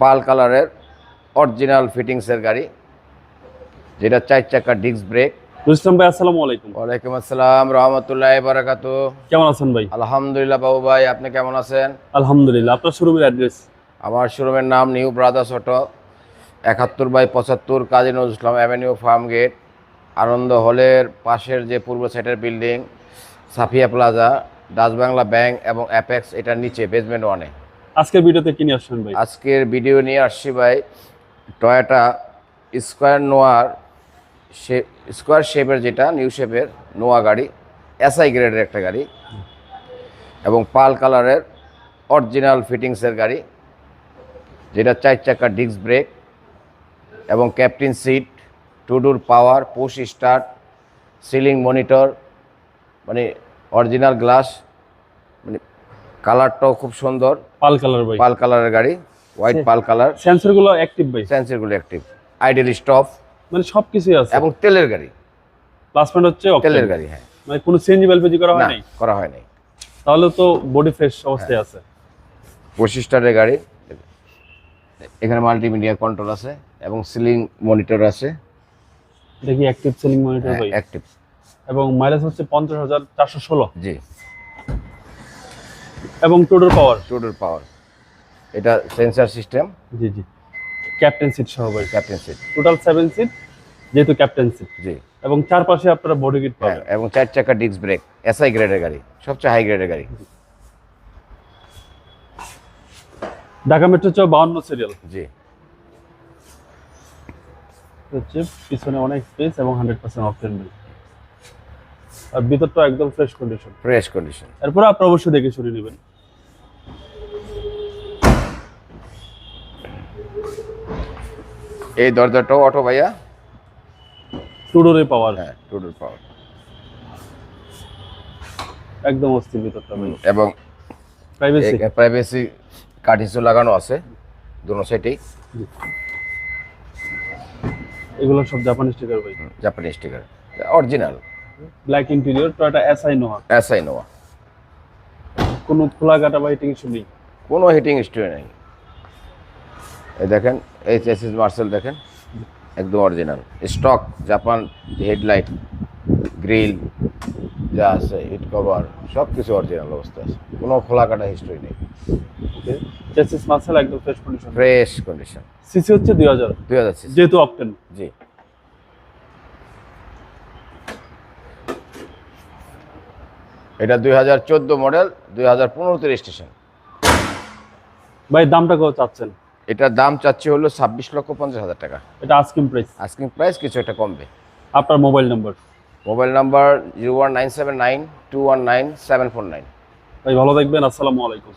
পাল কালারের অরিজিনাল ফিটিংসের গাড়ি যেটা চার চাকা ডিস্ক ব্রেক। রুস্তম ভাই আসসালামু আলাইকুম। ওয়ালাইকুম আসসালাম রহমতুল্লাহ বারাকাতু কেমন আছেন ভাই? আলহামদুলিল্লাহ বাবু ভাই আপনি কেমন আছেন? আলহামদুলিল্লাহ আপনার শোরুমের অ্যাড্রেস? আমার শোরুমের নাম নিউ ব্রাদার্স অটো একাত্তর বাই পঁচাত্তর Kazi Nazrul Islam avenue farm gate Ananda হলের পাশের যে পূর্ব সাইডের building Safia plaza Dutch Bangla bank এবং অ্যাপেক্স এটার নিচে বেসমেন্ট ওয়ানে আজকের ভিডিওতে কি নিয়ে আসছেন ভাই? আজকের ভিডিও নিয়ে আসছি ভাই টয়োটা স্কোয়ার নোয়ার স্কোয়ার শেপের যেটা নিউ শেপের নোয়া গাড়ি এসআই গ্রেডের একটা গাড়ি এবং পাল কালারের অরিজিনাল ফিটিংসের গাড়ি, যেটা চার চাকা ডিস্ক ব্রেক এবং captain seat two door power push start ceiling monitor মানে অরিজিনাল গ্লাস মানে কালারটাও খুব সুন্দর। পাল কালার ভাই। পাল কালারের গাড়ি হোয়াইট পাল কালার। সেন্সরগুলো অ্যাক্টিভ ভাই। সেন্সরগুলো অ্যাক্টিভ আইডেল স্টপ মানে সবকিছুই আছে। এবং তেলের গাড়ি। প্লাস পয়েন্ট হচ্ছে। তেলের গাড়ি হ্যাঁ। মানে কোনো সিএনজি এলপিজি করা হয় নাই? করা হয় নাই। তাহলে তো বডি ফ্রেশ অবস্থায় আছে। পঁচিশটারের গাড়ি। এখানে মাল্টিমিডিয়া কন্ট্রোল আছে এবং সিলিং মনিটর আছে। দেখি অ্যাক্টিভ সেলিং হ্যাঁ, মনিটর ভাই। অ্যাক্টিভ এবং মাইলেজ হচ্ছে পঞ্চাশ হাজার চারশো ষোলো। জি। এবং টোটাল পাওয়ার টুডুর পাওয়ার এটা সেন্সার সিস্টেম জি জি। ক্যাপ্টেন সিট সহ captain seat total seven seat যেহেতু ক্যাপ্টেন সিট জি। এবং চারপাশে আপনারা বডি কিট হ্যাঁ পাবেন এবং চার চাকা ডিস্ক ব্রেক এসআই গ্রেডের গাড়ি সবচেয়ে হাই গ্রেডের গাড়ি। ঢাকা মেট্রো চ বাউন্ন সিরিয়াল জি। হচ্ছে পিছনে অনেক স্পেস এবং হান্ড্রেড পার্সেন্ট অপশন আর ভিতরটা একদম ফ্রেশ কন্ডিশন ফ্রেশ কন্ডিশন এরপর আপনি অবশ্যই দেখে শুনে নেবেন। এই দরজাটাও অটো ভাইয়া? টুডোরে পাওয়ার। হ্যাঁ টুডুর পাওয়ার। একদম অস্থির ভিতরটা ভাই। এবং প্রাইভেসি প্রাইভেসি কার্টিসও লাগানো আছে দুনো সাইডেই এগুলো সব জাপানি স্টিকার ভাই। জাপানি sticker original black interior Toyota SI Noah SI Noah কোনো খোলা কাটা বা হিটিং ইস্যু নেই। কোনো হিটিং স্টোরি নেই। এই দেখেন এই চেসিস মার্সেল দেখেন একদম original stock Japan headlight grill যা আছে হিট কভার সব কিছু অরিজিনাল অবস্থা আছে। কোনো খোলা কাটা হিস্ট্রি নেই চেসিস একদম fresh condition fresh condition CC হচ্ছে দুই হাজার। দুই হাজার যেহেতু অপটেন জি। এটা দুই হাজার চোদ্দ মডেল দুই হাজার পনেরোতে রেজিস্ট্রেশন ভাই দামটা কত চাচ্ছেন? এটার দাম চাচ্ছি হলো ছাব্বিশ লক্ষ পঞ্চাশ হাজার টাকা। এটা আস্কিং প্রাইস আস্কিং প্রাইস কিছু একটা কমবে। আপনার mobile number mobile number zero one nine seven nine two one nine seven four nine ভাই ভালো থাকবেন আসসালামু আলাইকুম।